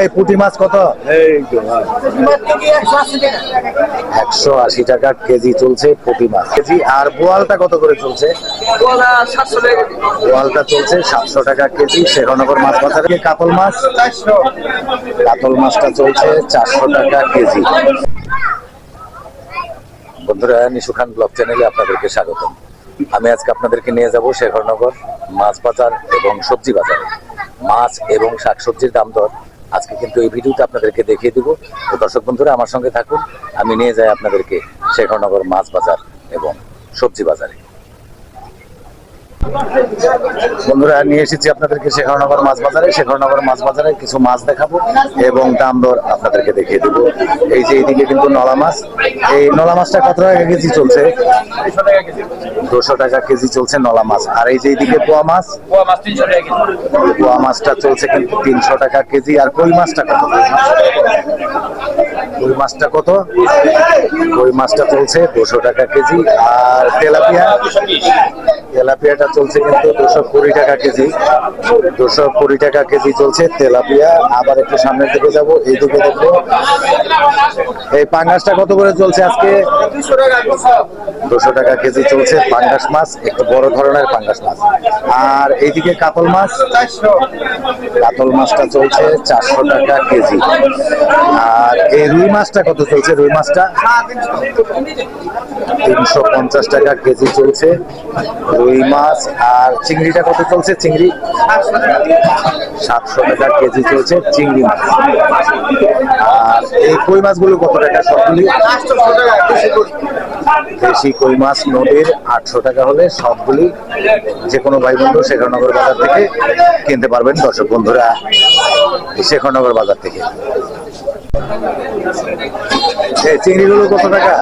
এই পুঁটি মাছ কত? ভাই। একশো আশি টাকা কেজি চলছে পুঁটি মাছ। কেজি আর বোয়ালটা কত করে চলছে? বোয়ালটা চলছে সাতশো টাকা কেজি শেখনগর মাছ বাজারে। কাতল মাছ? কাতল মাছটা চলছে চারশো টাকা কেজি। বন্ধুরা নিশু খান ব্লগ চ্যানেলে আপনাদেরকে স্বাগতম। আমি আজকে আপনাদেরকে নিয়ে যাব শেখরনগর মাছ বাজার এবং সবজি বাজার। মাছ এবং শাকসবজির দাম দর আজকে কিন্তু এই ভিডিওতে আপনাদেরকে দেখিয়ে দিব। তো দর্শক বন্ধুরা, আমার সঙ্গে থাকুন। আমি নিয়ে যাই আপনাদেরকে শেখরনগর মাছ বাজার এবং সবজি বাজারে। বন্ধুরা, নিয়ে এসেছি আপনাদেরকে শেখরনগর মাছ বাজারে। শেখরনগর মাছ বাজারে কিছু মাছ দেখাবো এবং দাম দর আপনাদেরকে দেখিয়ে দেবো। এই যে এইদিকে কিন্তু নলা মাছ। এই নলা মাছটা কত টাকা কেজি চলছে? দুশো টাকা কেজি চলছে নলা মাছ। আর এই যে এইদিকে পোয়া মাছ। পোয়া মাছটা চলছে কিন্তু তিনশো টাকা কেজি। আর কই মাছটা কত? কই মাছটা কত? কই মাছটা চলছে দুশো টাকা কেজি। আর তেলাপিয়া? তেলাপিয়াটা চলছে কিন্তু দুশো কুড়ি টাকা কেজি। দুশো কুড়ি টাকা কেজি চলছে তেলাপিয়া। আবার একটু সামনের দিকে যাব এই দিকে দেখব। এই পাঙ্গাসটা কত করে চলছে আজকে? দুশো টাকা কেজি চলছে পাঙ্গাস মাছ, একটু বড় ধরনের পাঙ্গাস মাছ। আর এইদিকে কাতল মাছ? কাতল মাছটা চলছে চারশো টাকা কেজি। আর এই রুই মাছটা কত চলছে? রুই মাছটা? তিনশো পঞ্চাশ টাকা কেজি চলছে। রুই মাছ আর চিংড়িটা কত চলছে? চিংড়ি? সাতশো টাকা কেজি চলছে চিংড়ি মাছ। আর এই কই মাছগুলো কত টাকা সবগুলি? দেশি কই মাছ, নদীর আটশো টাকা হলে সবগুলি যে কোনো ভাই বন্ধু শেখরনগর বাজার থেকে কিনতে পারবেন। দর্শক বন্ধুরা, শেখরনগর বাজার থেকে। চিংড়িগুলো কত টাকা?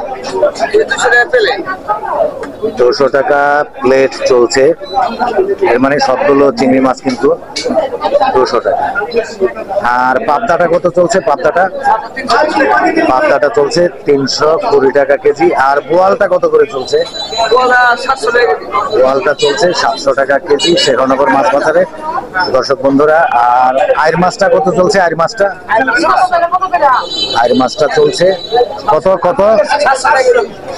দুশো টাকা প্লেট চলছে। এর মানে সবগুলো চিংড়ি মাছ কিন্তু দুশো টাকা। আর পাবদাটা কত চলছে? পাবদাটা? পাবদাটা চলছে তিনশো কুড়ি টাকা কেজি। আর বোয়ালটা কত করে চলছে? বোয়ালটা চলছে সাতশো টাকা কেজি শেখনগর মাছ বাজারে। দর্শক বন্ধুরা আর আয়ের মাছটা কত চলছে? আয়ের মাছটা? আয়ের মাছটা চলছে কত কত?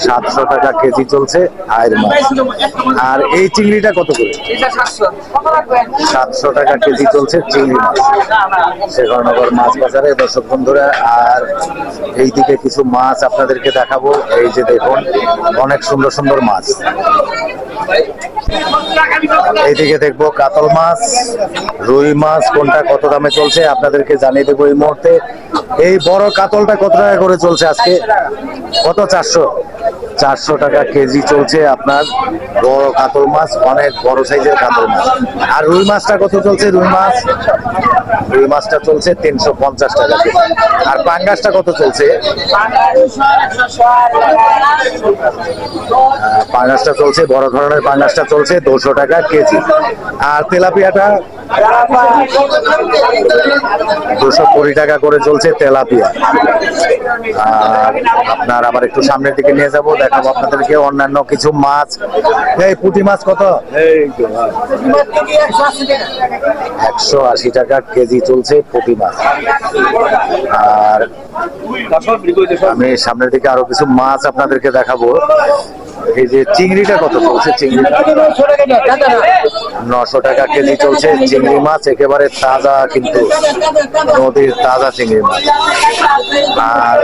সাতশো টাকা কেজি চলছে আয়ের মাছ। আর এই চিংড়িটা কত করে? সাতশো টাকা কেজি চলছে চিংড়ি মাছ। শেখরনগর মাছ বাজারে। দর্শক বন্ধুরা, আর এইদিকে কিছু মাছ আপনাদেরকে দেখাবো। এই যে দেখুন, অনেক সুন্দর সুন্দর মাছ। এইদিকে দেখব কাতল মাছ, রুই মাছ, কোনটা কত দামে চলছে আপনাদেরকে জানিয়ে দেবো এই মুহূর্তে। এই বড় কাতলটা কত টাকা করে চলছে আজকে? কত? চারশো। চারশো টাকা কেজি চলছে আপনার বড় কাতল মাছ, অনেক বড় সাইজের কাতল মাছ। আর রুই মাছটা কত চলছে? রুই মাছ? রুই মাছটা চলছে তিনশো পঞ্চাশ টাকা। আর পাঙ্গাসটা কত চলছে পাঙ্গাসটা চলছে, বড় ধরনের পাঙ্গাসটা চলছে, দুশো টাকা কেজি আর তেলাপিয়াটা দুশো কুড়ি টাকা করে চলছে তেলাপিয়া। আর আপনার আবার একটু সামনের দিকে নিয়ে যাব, দেখাবো আপনাদেরকে অন্যান্য কিছু মাছ। এই পুঁটি মাছ কত। একশো আশি টাকা কেজি চলছে পুঁটি মাছ। আর আমি সামনের দিকে আরও কিছু মাছ আপনাদেরকে দেখাবো। এই যে চিংড়িটা কত চলছে? চিংড়ি নশো টাকা কেজি চলছে। চিংড়ি মাছ একেবারে তাজা কিন্তু নদীর তাজা চিংড়ি মাছ। আর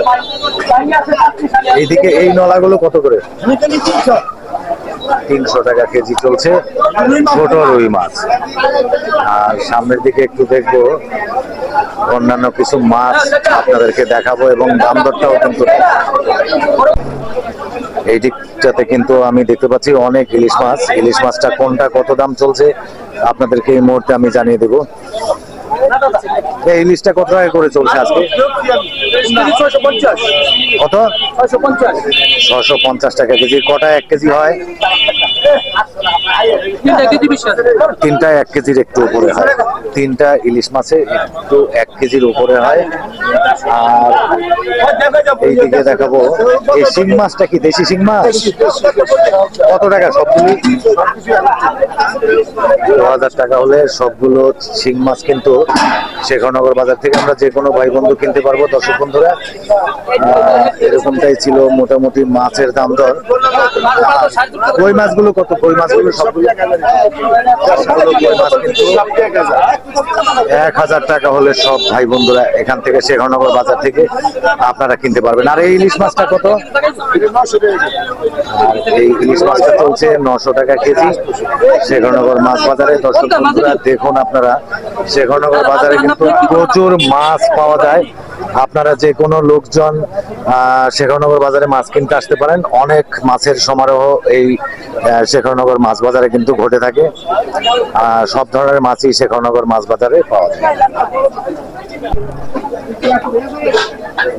এইদিকে এই নলাগুলো কত করে? তিনশো টাকা কেজি চলছে ছোট রুই মাছ। আর সামনের দিকে একটু দেখব। অন্যান্য কিছু মাছ আপনাদেরকে দেখাবো এবং দাম দরটাও কিন্তু এই দিকটাতে কিন্তু আমি দেখতে পাচ্ছি অনেক ইলিশ মাছ। ইলিশ মাছটা কোনটা, কত দাম চলছে, আপনাদেরকে এই মুহূর্তে আমি জানিয়ে দেবো। এই ইলিশটা কত টাকা করে চলছে আজকে? কত? ছশো পঞ্চাশ টাকা কেজি। কটা এক কেজি হয়? তিনটা এক কেজির একটু উপরে হয়। তিনটা ইলিশ মাছে একটু এক কেজির উপরে হয়। আর এইদিকে দেখাবো এই শিং মাছটা কি দেশি শিং মাছ? কত টাকা সবগুলি? হাজার টাকা হলে সবগুলো শিং মাছ কিন্তু শেখরনগর বাজার থেকে আমরা যে কোনো ভাই বন্ধু কিনতে পারব। দর্শক বন্ধুরা এরকমটাই ছিল মোটামুটি মাছের দাম দর। কই মাছগুলো কত? কই মাছগুলো সবগুলো এক হাজার টাকা হলে সব ভাই বন্ধুরা এখান থেকে শেখরনগর বাজার থেকে আপনারা কিনতে পারবেন। আর এই ইলিশ মাছটা কত? এই ইলিশ মাছটা চলছে নশো টাকা কেজি। শেখরনগর মাছ বাজারে দর্শক বন্ধুরা দেখুন আপনারা শেখরনগর বাজারে কিন্তু প্রচুর মাছ পাওয়া যায়। আপনারা যে কোনো লোকজন আহ, শেখরনগর বাজারে মাছ কিনতে আসতে পারেন। অনেক মাছের সমারোহ এই শেখরনগর মাছ বাজারে কিন্তু ঘটে থাকে। সব ধরনের মাছই শেখরনগর মাছ বাজারে পাওয়া যায়।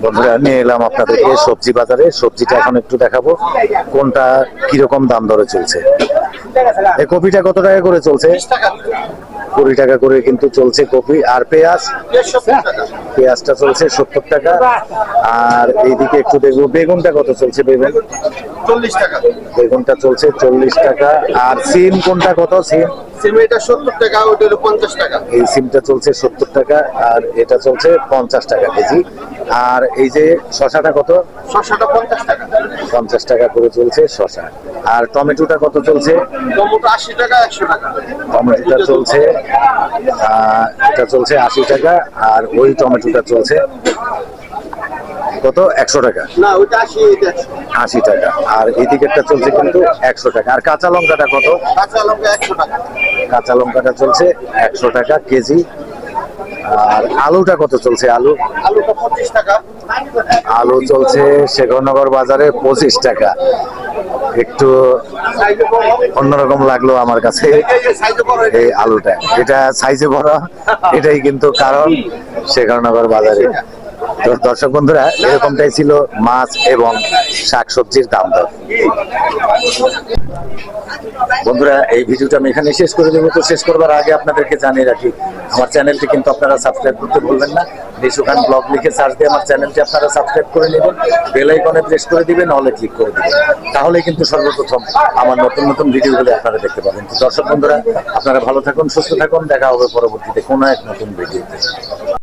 বন্ধুরা নিয়ে এলাম আপনাদেরকে সবজি বাজারে। সবজিটা এখন একটু দেখাবো কোনটা কীরকম দাম দরে চলছে। কপিটা কত টাকা করে চলছে? কুড়ি টাকা করে কিন্তু চলছে কপি। আর পেঁয়াজ? পেঁয়াজটা চলছে সত্তর টাকা। আর এইদিকে একটু দেখব বেগুনটা কত চলছে বেগুন? চল্লিশ টাকা। বেগুনটা চলছে চল্লিশ টাকা। আর সিম কোনটা কত সিম? সিমেন্টটা সত্তর টাকা ওটা হলো পঞ্চাশ টাকা। এই সিমটা চলছে সত্তর টাকা আর এটা চলছে পঞ্চাশ টাকা কেজি। আর এই যে শশাটা কত? শসাটা পঞ্চাশ টাকা। পঞ্চাশ টাকা করে চলছে শশা। আর টমেটোটা কত চলছে? টমেটো আশি টাকা একশো টাকা। টমেটোটা চলছে এটা চলছে আশি টাকা আর ওই টমেটোটা চলছে কত? একশো টাকা। না ওইটা আশি টাকা। আর এই দিকেরটা চলছে কিন্তু একশো টাকা। আর কাঁচা লঙ্কাটা কত? কাঁচা লঙ্কা একশো টাকা। কাঁচা লঙ্কাটা চলছে একশো টাকা কেজি। আর আলুটা কত চলছে আলু? টাকা। আলু চলছে শেখরনগর বাজারে পঁচিশ টাকা। একটু অন্যরকম লাগল আমার কাছে এই আলুটা। এটা সাইজে বড়, এটাই কিন্তু কারণ, সে শেখরনগর বাজারে তো দর্শক বন্ধুরা, এরকমটাই ছিল মাছ এবং শাকসবজির দাম দর। বন্ধুরা, এই ভিডিওটা আমি এখানে শেষ করে দেবো। তো শেষ করবার আগে আপনাদেরকে জানিয়ে রাখি, আমার চ্যানেলটি কিন্তু আপনারা সাবস্ক্রাইব করতে ভুলবেন না। নিশুখান ব্লগ লিখে সার্চ দিয়ে আমার চ্যানেলটি আপনারা সাবস্ক্রাইব করে নেবেন। বেল আইকনে প্রেস করে দিবেন হলে ক্লিক করে দিবেন। তাহলে কিন্তু সর্বপ্রথম আমার নতুন নতুন ভিডিওগুলো আপনারা দেখতে পাবেন। তো দর্শক বন্ধুরা, আপনারা ভালো থাকুন, সুস্থ থাকুন। দেখা হবে পরবর্তীতে কোনো এক নতুন ভিডিওতে।